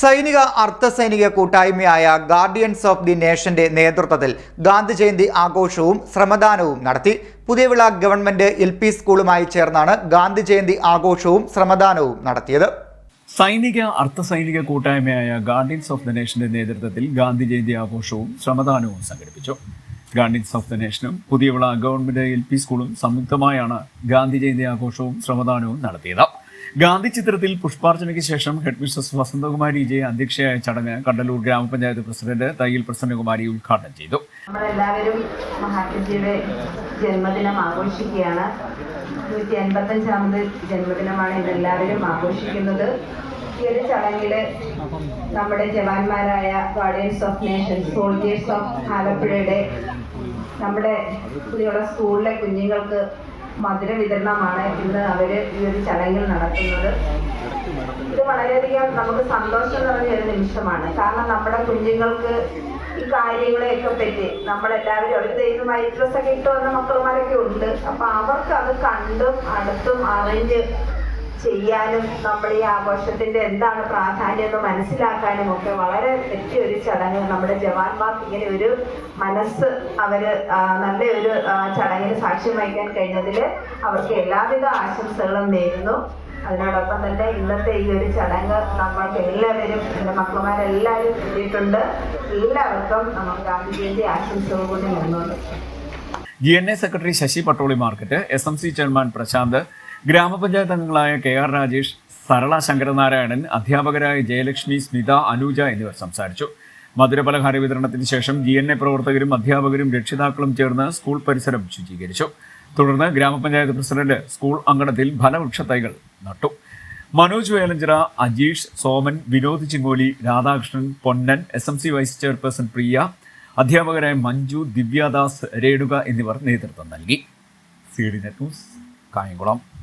സൈനിക അർദ്ധസൈനിക കൂട്ടായ്മയായ guardians of the നേഷന്റെ നേതൃത്വത്തിൽ ഗാന്ധി ജയന്തി ആഘോഷവും ശ്രമദാനവും നടത്തി. പുതിയവിള ഗവൺമെന്റ് എൽ പി സ്കൂളുമായി ചേർന്നാണ് ഗാന്ധി ജയന്തി ആഘോഷവും ശ്രമദാനവും നടത്തിയത്. സൈനിക അർദ്ധസൈനിക കൂട്ടായ്മയായ ഗാർഡിയൻസ് ഓഫ് ദി നേഷന്റെ നേതൃത്വത്തിൽ ഗാന്ധി ജയന്തി ആഘോഷവും ശ്രമദാനവും സംഘടിപ്പിച്ചു. ഗാർഡിയൻസ് ഓഫ് ദി നേഷനും പുതിയവിള ഗവൺമെന്റ് എൽ പി സ്കൂളും സംയുക്തമായാണ് ഗാന്ധി ജയന്തി ആഘോഷവും ശ്രമദാനവും നടത്തിയത്. ഗാന്ധി ചിത്രത്തിൽ പുഷ്പാർച്ചനയ്ക്ക് ശേഷം ഹെഡ് മിസ്ട്രസ് വസന്തകുമാരി വിജയ അധ്യക്ഷയായ ചടങ്ങ് കണ്ടലൂർ ഗ്രാമപഞ്ചായത്ത് പ്രസിഡന്റ് തയ്യൽ പ്രസന്നകുമാരി ഉദ്ഘാടനം ചെയ്തു. നമ്മളെല്ലാവരും മഹാത്മജിയുടെ ജന്മദിനം ആഘോഷിക്കുകയാണ്. നൂറ്റി അൻപത്തഞ്ചാമത് ജന്മദിനമാണ് ഇതെല്ലാവരും ആഘോഷിക്കുന്നത്. ഈ ഒരു ചടങ്ങിൽ നമ്മുടെ ജവാന്മാരായ guardians of nation soldiers of ആലപ്പുഴയുടെ നമ്മുടെ പുതിയുള്ള സ്കൂളിലെ കുഞ്ഞുങ്ങൾക്ക് മധുര വിതരണമാണ് ഇന്ന് അവർ ഈ ഒരു ചടങ്ങിൽ നടത്തുന്നത്. ഇത് വളരെയധികം നമുക്ക് സന്തോഷം നിറഞ്ഞ ഒരു നിമിഷമാണ്. കാരണം നമ്മുടെ കുഞ്ഞുങ്ങൾക്ക് ഈ കാര്യങ്ങളെയൊക്കെ പറ്റി നമ്മളെല്ലാവരും ഒരു ദൈവം വൈറ്റ് ഡ്രസ് ഒക്കെ ഇട്ട് വന്ന മക്കളുമാരൊക്കെ ഉണ്ട്. അപ്പൊ അവർക്ക് അത് കണ്ടും അടുത്തും അറിഞ്ഞ് ചെയ്യാനും നമ്മൾ ഈ ആഘോഷത്തിന്റെ എന്താണ് പ്രാധാന്യം എന്ന് മനസ്സിലാക്കാനും ഒക്കെ വളരെ ഒരു ചടങ്ങ് നമ്മുടെ ജവാന്മാർക്ക് ഇങ്ങനെ ഒരു മനസ്സ് അവർ നല്ല നല്ലൊരു ചടങ്ങിന് സാക്ഷ്യം വഹിക്കാൻ കഴിഞ്ഞതിൽ അവർക്ക് എല്ലാവിധ ആശംസകളും നേരുന്നു. അതിനോടൊപ്പം തന്നെ ഇന്നത്തെ ഈ ഒരു ചടങ്ങ് നമ്മൾക്ക് എല്ലാവരും എന്റെ മക്കളുമാരെല്ലാവരും എത്തിയിട്ടുണ്ട് എല്ലാവർക്കും നമ്മൾ ഗാന്ധിജിയുടെ ആശംസകൾ കൂടി നിന്നുണ്ട് G N A secretary Sasi Pattoli market S M C chairman Prasanth grama panchayat അംഗങ്ങളായ കെ ആർ രാജേഷ് സരള ശങ്കരനാരായണൻ അധ്യാപകരായ ജയലക്ഷ്മി സ്മിത അനൂജ എന്നിവർ സംസാരിച്ചു. മധുരപലഹാര വിതരണത്തിന് ശേഷം ജി എൻ എ പ്രവർത്തകരും അധ്യാപകരും രക്ഷിതാക്കളും ചേർന്ന് സ്കൂൾ പരിസരം ശുചീകരിച്ചു. തുടർന്ന് ഗ്രാമപഞ്ചായത്ത് പ്രസിഡന്റ് സ്കൂൾ അങ്കണത്തിൽ ഫലവൃക്ഷ തൈകൾ നട്ടു. Manoj Velanchira Ajeesh Soman Vinod Chingoli Radhakrishnan Ponnan S M C vice chairperson Priya അധ്യാപകരായ മഞ്ജു ദിവ്യാദാസ് രേണുക എന്നിവർ നേതൃത്വം നൽകി. C D net news Kayamkulam.